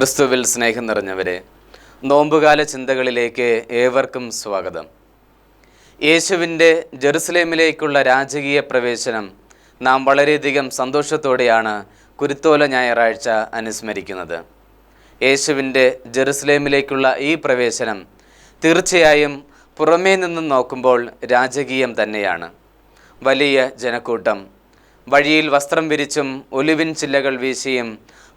ക്രിസ്തുവിൽ സ്നേഹം നിറഞ്ഞവരെ നോമ്പുകാല ചിന്തകളിലേക്ക് ഏവർക്കും സ്വാഗതം. യേശുവിന്റെ ജെറുസലേമിലേക്കുള്ള രാജകീയ പ്രവേശനം നാം വളരെയധികം സന്തോഷത്തോടെയാണ് കുരുത്തോല ഞായറാഴ്ച അനുസ്മരിക്കുന്നത്. യേശുവിന്റെ ജെറുസലേമിലേക്കുള്ള ഈ പ്രവേശനം തീർച്ചയായും പുറമേ നിന്ന് നോക്കുമ്പോൾ രാജകീയം തന്നെയാണ്. വലിയ ജനക്കൂട്ടം വഴിയിൽ വസ്ത്രം വിരിച്ചും ഒലിവിൻ ചില്ലകൾ വീശിയും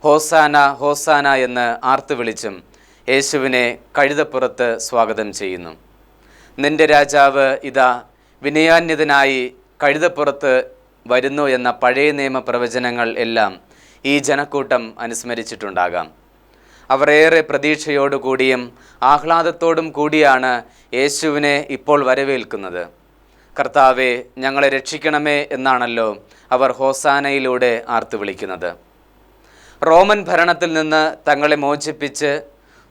ഹോസാന ഹോസാന എന്ന് ആർത്തു വിളിച്ചും യേശുവിനെ കഴുതപ്പുറത്ത് സ്വാഗതം ചെയ്യുന്നു. നിന്റെ രാജാവ് ഇതാ വിനയാന്യതനായി കഴുതപ്പുറത്ത് വരുന്നു എന്ന പഴയ നിയമ പ്രവചനങ്ങൾ എല്ലാം ഈ ജനക്കൂട്ടം അനുസ്മരിച്ചിട്ടുണ്ടാകാം. അവർ ഏറെ പ്രതീക്ഷയോടുകൂടിയും ആഹ്ലാദത്തോടും കൂടിയാണ് യേശുവിനെ ഇപ്പോൾ വരവേൽക്കുന്നത്. കർത്താവെ ഞങ്ങളെ രക്ഷിക്കണമേ എന്നാണല്ലോ അവർ ഹോസാനയിലൂടെ ആർത്തു വിളിക്കുന്നത്. റോമൻ ഭരണത്തിൽ നിന്ന് തങ്ങളെ മോചിപ്പിച്ച്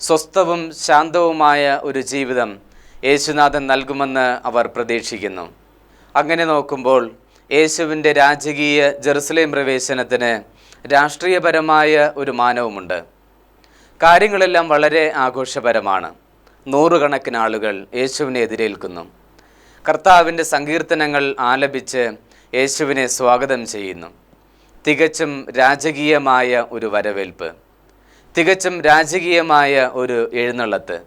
സ്വസ്ഥവും ശാന്തവുമായ ഒരു ജീവിതം യേശുനാഥൻ നൽകുമെന്ന് അവർ പ്രതീക്ഷിക്കുന്നു. അങ്ങനെ നോക്കുമ്പോൾ യേശുവിന്റെ രാജകീയ ജെറുസലേം പ്രവേശനത്തിന് രാഷ്ട്രീയപരമായ ഒരു മാനവുമുണ്ട്. കാര്യങ്ങളെല്ലാം വളരെ ആഘോഷപരമാണ്. നൂറുകണക്കിന് ആളുകൾ യേശുവിനെ എതിരേൽക്കുന്നു. കർത്താവിന്റെ സങ്കീർത്തനങ്ങൾ ആലപിച്ച് യേശുവിനെ സ്വാഗതം ചെയ്യുന്നു. തികച്ചും രാജകീയമായ ഒരു വരവേൽപ്പ്. തികച്ചും രാജകീയമായ ഒരു എഴുന്നള്ളത്ത്.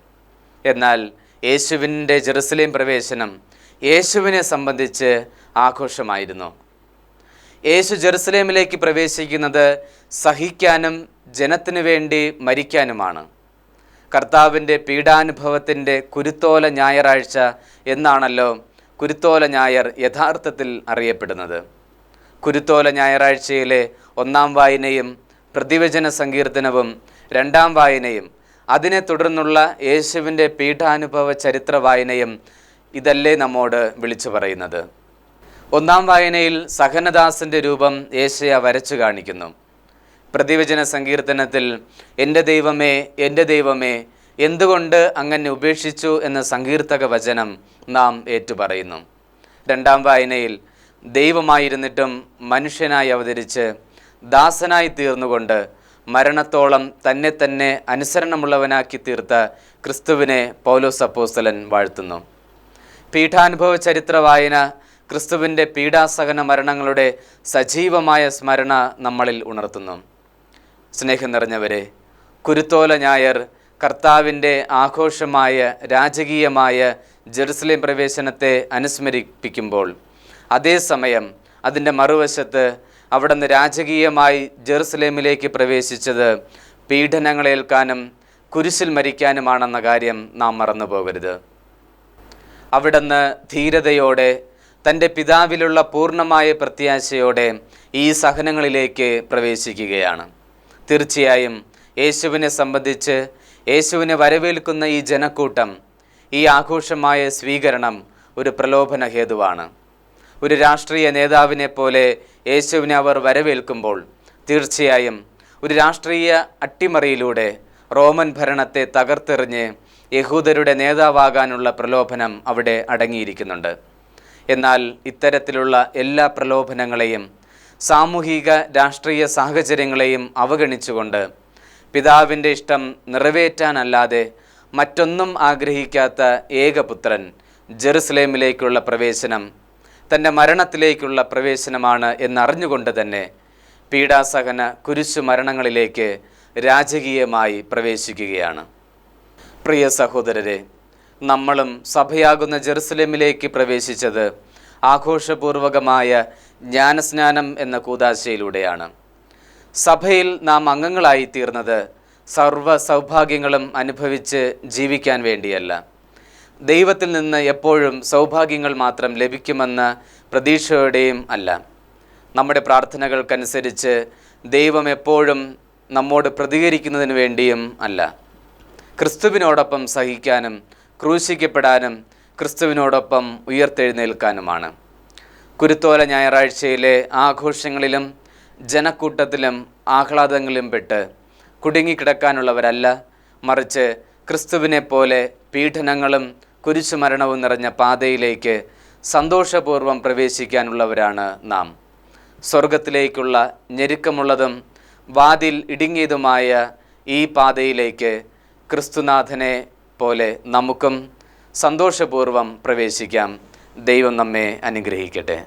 എന്നാൽ യേശുവിന്റെ ജെറുസലേം പ്രവേശനം യേശുവിനെ സംബന്ധിച്ച് ആഘോഷമായിരുന്നു. യേശു ജെറുസലേമിലേക്ക് പ്രവേശിക്കുന്നത് സഹിക്കാനും ജനത്തിനു വേണ്ടി മരിക്കാനുമാണ്. കർത്താവിന്റെ പീഡാനുഭവത്തിന്റെ കുരുത്തോല ഞായറാഴ്ച എന്നാണല്ലോ കുരുത്തോല ഞായർ യഥാർത്ഥത്തിൽ അറിയപ്പെടുന്നത്. കുരുത്തോല ഞായറാഴ്ചയിലെ ഒന്നാം വായനയും പ്രതിവചന സങ്കീർത്തനവും രണ്ടാം വായനയും അതിനെ തുടർന്നുള്ള യേശുവിന്റെ പീഠാനുഭവ ചരിത്ര വായനയും ഇതല്ലേ നമ്മോട് വിളിച്ചു പറയുന്നത്. ഒന്നാം വായനയിൽ സഹനദാസിന്റെ രൂപം യേശയ വരച്ചു കാണിക്കുന്നു. പ്രതിവചന സങ്കീർത്തനത്തിൽ എന്റെ ദൈവമേ എന്റെ ദൈവമേ എന്തുകൊണ്ട് അങ്ങനെ ഉപേക്ഷിച്ചു? എന്ന സങ്കീർത്തക വചനം നാം ഏറ്റുപറയുന്നു. രണ്ടാം വായനയിൽ ദൈവമായിരുന്നിട്ടും മനുഷ്യനായി അവതരിച്ച് ദാസനായി തീർന്നുകൊണ്ട് മരണത്തോളം തന്നെ തന്നെ അനുസരണമുള്ളവനാക്കി തീർത്ത ക്രിസ്തുവിനെ പൗലോസ് അപ്പോസ്തലൻ വാഴ്ത്തുന്നു. പീഠാനുഭവ ചരിത്ര വായന ക്രിസ്തുവിന്റെ പീഡാസഹന മരണങ്ങളുടെ സജീവമായ സ്മരണ നമ്മളിൽ ഉണർത്തുന്നു. സ്നേഹം നിറഞ്ഞവരെ കുരുത്തോല ഞായർ കർത്താവിന്റെ ആഘോഷമായ രാജകീയമായ ജെറുസലേം പ്രവേശനത്തെ അനുസ്മരിപ്പിക്കുമ്പോൾ അതേസമയം അതിന്റെ മറുവശത്ത് അവിടുന്ന് രാജകീയമായി ജെറുസലേമിലേക്ക് പ്രവേശിച്ചത് പീഡനങ്ങളേൽക്കാനും കുരിശിൽ മരിക്കാനുമാണെന്ന കാര്യം നാം മറന്നു പോകരുത് അവിടുന്ന് ധീരതയോടെ തന്റെ പിതാവിലുള്ള പൂർണമായ പ്രത്യാശയോടെ ഈ സഹനങ്ങളിലേക്ക് പ്രവേശിക്കുകയാണ്. തീർച്ചയായും യേശുവിനെ സംബന്ധിച്ച് യേശുവിനെ വരവേൽക്കുന്ന ഈ ജനക്കൂട്ടം ഈ ആഘോഷമായ സ്വീകരണം ഒരു പ്രലോഭന ഹേതുവാണ്. ഒരു രാഷ്ട്രീയ നേതാവിനെ പോലെ യേശുവിനെ അവർ വരവേൽക്കുമ്പോൾ തീർച്ചയായും ഒരു രാഷ്ട്രീയ അട്ടിമറിയിലൂടെ റോമൻ ഭരണത്തെ തകർത്തെറിഞ്ഞ് യഹൂദരുടെ നേതാവാകാനുള്ള പ്രലോഭനം അവിടെ അടങ്ങിയിരിക്കുന്നുണ്ട്. എന്നാൽ ഇത്തരത്തിലുള്ള എല്ലാ പ്രലോഭനങ്ങളെയും സാമൂഹിക രാഷ്ട്രീയ സാഹചര്യങ്ങളെയും അവഗണിച്ചുകൊണ്ട് പിതാവിന്റെ ഇഷ്ടം നിറവേറ്റാനല്ലാതെ മറ്റൊന്നും ആഗ്രഹിക്കാത്ത ഏകപുത്രൻ ജെറുസലേമിലേക്കുള്ള പ്രവേശനം തന്റെ മരണത്തിലേക്കുള്ള പ്രവേശനമാണ് എന്നറിഞ്ഞുകൊണ്ട് തന്നെ പീഡാസഹന കുരിശു മരണങ്ങളിലേക്ക് രാജകീയമായി പ്രവേശിക്കുകയാണ്. പ്രിയ സഹോദരരെ നമ്മളും സഭയാകുന്ന ജെറുസലേമിലേക്ക് പ്രവേശിച്ചത് ആഘോഷപൂർവകമായ ജ്ഞാനസ്നാനം എന്ന കൂതാശയിലൂടെയാണ്. സഭയിൽ നാം അംഗങ്ങളായി തീർന്നത് സർവ സൗഭാഗ്യങ്ങളും അനുഭവിച്ച് ജീവിക്കാൻ വേണ്ടിയല്ല. ദൈവത്തിൽ നിന്ന് എപ്പോഴും സൗഭാഗ്യങ്ങൾ മാത്രം ലഭിക്കുമെന്ന പ്രതീക്ഷയോടെയും അല്ല. നമ്മുടെ പ്രാർത്ഥനകൾക്കനുസരിച്ച് ദൈവം എപ്പോഴും നമ്മോട് പ്രതികരിക്കുന്നതിന് വേണ്ടിയും അല്ല. ക്രിസ്തുവിനോടൊപ്പം സഹിക്കാനും ക്രൂശിക്കപ്പെടാനും ക്രിസ്തുവിനോടൊപ്പം ഉയർത്തെഴുന്നേൽക്കാനുമാണ്. കുരുത്തോല ഞായറാഴ്ചയിലെ ആഘോഷങ്ങളിലും ജനക്കൂട്ടത്തിലും ആഹ്ലാദങ്ങളിലും പെട്ട് കുടുങ്ങിക്കിടക്കാനുള്ളവരല്ല മറിച്ച് ക്രിസ്തുവിനെ പോലെ പീഡനങ്ങളും കുരിശുമരണവും നിറഞ്ഞ പാതയിലേക്ക് സന്തോഷപൂർവം പ്രവേശിക്കാനുള്ളവരാണ് നാം. സ്വർഗത്തിലേക്കുള്ള ഞെരുക്കമുള്ളതും വാതിൽ ഇടുങ്ങിയതുമായ ഈ പാതയിലേക്ക് ക്രിസ്തുനാഥനെ പോലെ നമുക്കും സന്തോഷപൂർവം പ്രവേശിക്കാം. ദൈവം നമ്മെ അനുഗ്രഹിക്കട്ടെ.